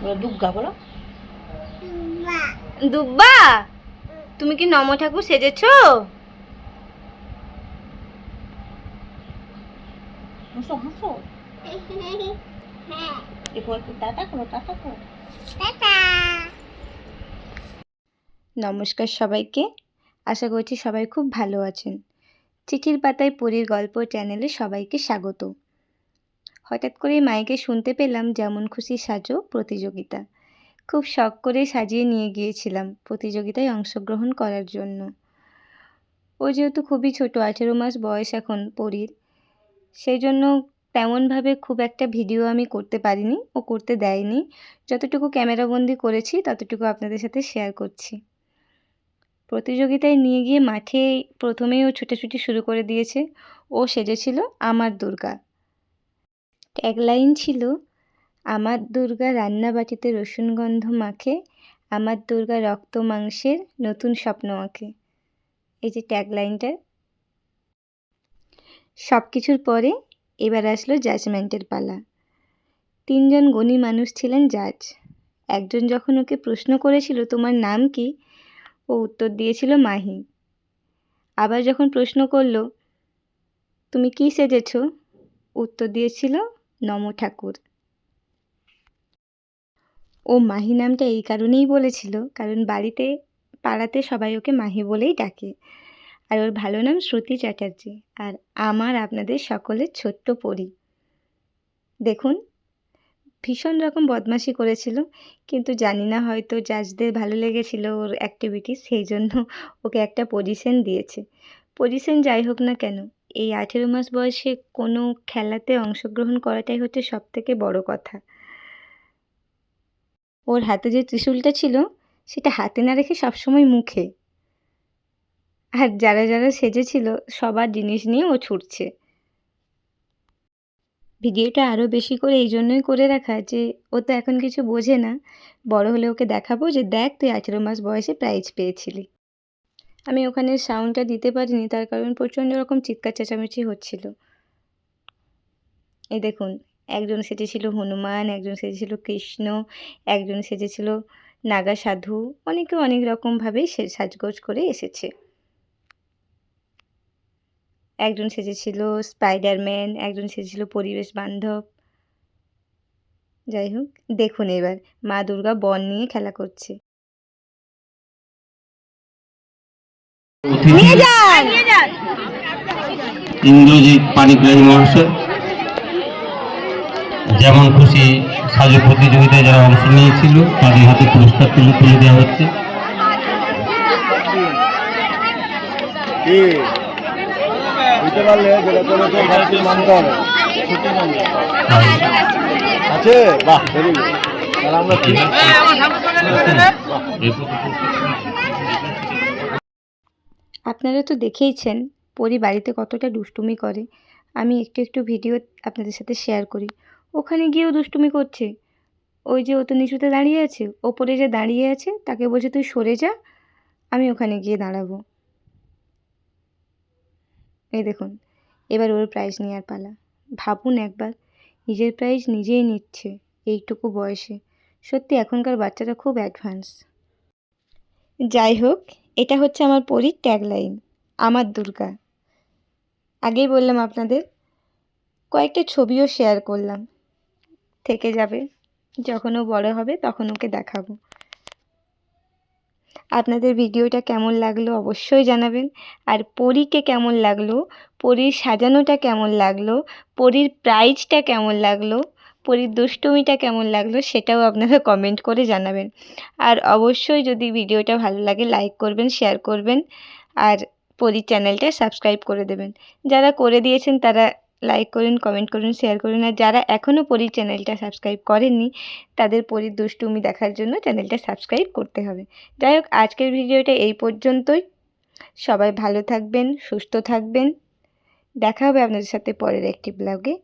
বলো দুর্গা বলো। দুব্বা তুমি কি নম ঠাকুর সেজেছ? হাসো হাসো। এরপর একটু টাটা করো। টাটা। নমস্কার সবাইকে। আশা করছি সবাই খুব ভালো আছেন। চিঠির পাতায় পরীর গল্প চ্যানেলে সবাইকে স্বাগত। হঠাৎ করে মাইকে শুনতে পেলাম যেমন খুশি সাজো প্রতিযোগিতা। খুব শখ করে সাজিয়ে নিয়ে গিয়েছিলাম প্রতিযোগিতায় অংশগ্রহণ করার জন্য। ও যেহেতু খুবই ছোট, আঠেরো মাস বয়স এখন পরীর সেই জন্য তেমনভাবে খুব একটা ভিডিও আমি করতে পারিনি ও করতে দেয়নি। যতটুকু ক্যামেরাবন্দি করেছি, ততটুকু আপনাদের সাথে শেয়ার করছি। প্রতিযোগিতায় নিয়ে গিয়ে মাঠে প্রথমেই ও ছুটাছুটি শুরু করে দিয়েছে। ও সেজেছিল আমার দুর্গা। ট্যাগলাইন ছিল, আমার দুর্গা রান্নাবাটিতে রসুন গন্ধ মাখে, আমার দুর্গা রক্ত মাংসের নতুন স্বপ্ন আঁকে। এই যে ট্যাগলাইনটা সব কিছুর পরে এবার আসলো জাজমেন্টের পালা। তিনজন গুণী মানুষ ছিলেন জাজ একজন যখন ওকে প্রশ্ন করেছিল, তোমার নাম কি? ও উত্তর দিয়েছিল, মাহি। আবার যখন প্রশ্ন করল, তুমি কী সেজেছ? উত্তর দিয়েছিল নম ঠাকুর। ও মাহি নামটা এই কারণেই বলেছিল, কারণ বাড়িতে, পাড়াতে সবাই ওকে মাহি বলেই ডাকে। আর ওর ভালো নাম শ্রুতি চ্যাটার্জি, আর আমার আপনাদের সকলের ছোট্ট পরি। দেখুন, ভীষণ রকম বদমাশি করেছিল, কিন্তু জানি না হয়তো জাজদের ভালো লেগেছিল ওর অ্যাক্টিভিটি সেই জন্য ওকে একটা পজিশন দিয়েছে। পজিশন যাই হোক না কেন এই আঠেরো মাস বয়সে কোনো খেলাতে অংশগ্রহণ করাটাই হচ্ছে সব থেকে বড় কথা। ওর হাতে যে ত্রিশূলটা ছিল, সেটা হাতে না রেখে সবসময় মুখে। আর যারা যারা সেজেছিল, সবার জিনিস নিয়ে ও ছুটছে। ভিডিওটা আরও বেশি করে এই জন্যই করে রাখা যে, ও তো এখন কিছু বোঝে না। বড় হলে ওকে দেখাবো যে, দেখ তুই আঠেরো মাস বয়সে প্রাইজ পেয়েছিলি। আমি ওখানে সাউন্ডটা দিতে পারিনি, তার কারণ প্রচণ্ড রকম চিৎকার চেঁচামেচি হচ্ছিল। এই দেখুন, একজন সেজেছিল হনুমান, একজন সেজেছিল কৃষ্ণ, একজন সেজেছিল নাগা সাধু অনেকে অনেক রকমভাবে সে সাজগোজ করে এসেছে। একজন সেজেছিল স্পাইডারম্যান একজন সেজেছিল পরিবেশ বান্ধব। যাই হোক, দেখুন এবার, মা দুর্গা বন নিয়ে খেলা করছে। ইন্দ্রজিৎ পানিগ্রাহী মহাশয় যেমন খুশি সাজো প্রতিযোগিতায় যারা অংশ নিয়েছিল তাদের হাতে পুরস্কার তুলে তুলে দেওয়া হচ্ছে। আছে? বাহ আমরা আপনারা তো দেখেইছেন, পরি বাড়িতে কতটা দুষ্টুমি করে। আমি একটু একটু ভিডিও আপনাদের সাথে শেয়ার করি। ওখানে গিয়েও দুষ্টুমি করছে। ওই যে ও তো নিচুতে দাঁড়িয়ে আছে, ওপরে যে দাঁড়িয়ে আছে, তাকে বলছে, তুই সরে যা, আমি ওখানে গিয়ে দাঁড়াবো। এই দেখুন, এবার ওর প্রাইজ নেওয়ার পালা। ভাবুন একবার, নিজের প্রাইজ নিজেই নিচ্ছে, এইটুকু বয়সে। সত্যি, এখনকার বাচ্চারা খুব অ্যাডভান্স যাই হোক এটা হচ্ছে আমার পরীর ট্যাগলাইন আমার দুর্গা। আগেই বললাম আপনাদের, কয়েকটা ছবিও শেয়ার করলাম। থেকে যাবে, যখন ও বড় হবে তখন ওকে দেখাবো। আপনাদের ভিডিওটা কেমন লাগল অবশ্যই জানাবেন। আর পরীকে কেমন লাগল, পরীর সাজানোটা কেমন লাগল, পরীর প্রাইজটা কেমন লাগল পরীর দুষ্টুমিটা কেমন লাগল সেটাও আপনারা কমেন্ট করে জানাবেন। আর অবশ্যই যদি ভিডিওটা ভালো লাগে লাইক করবেন শেয়ার করবেন আর পরীর চ্যানেলটা সাবস্ক্রাইব করে দেবেন। যারা করে দিয়েছেন তারা লাইক করুন কমেন্ট করুন শেয়ার করুন। আর যারা এখনও পরীর চ্যানেলটা সাবস্ক্রাইব করেননি, তাদের পরীর দুষ্টুমি দেখার জন্য চ্যানেলটা সাবস্ক্রাইব করতে হবে। যাই হোক, আজকের ভিডিওটা এই পর্যন্তই। সবাই ভালো থাকবেন, সুস্থ থাকবেন। দেখা হবে আপনাদের সাথে পরের একটি ব্লগে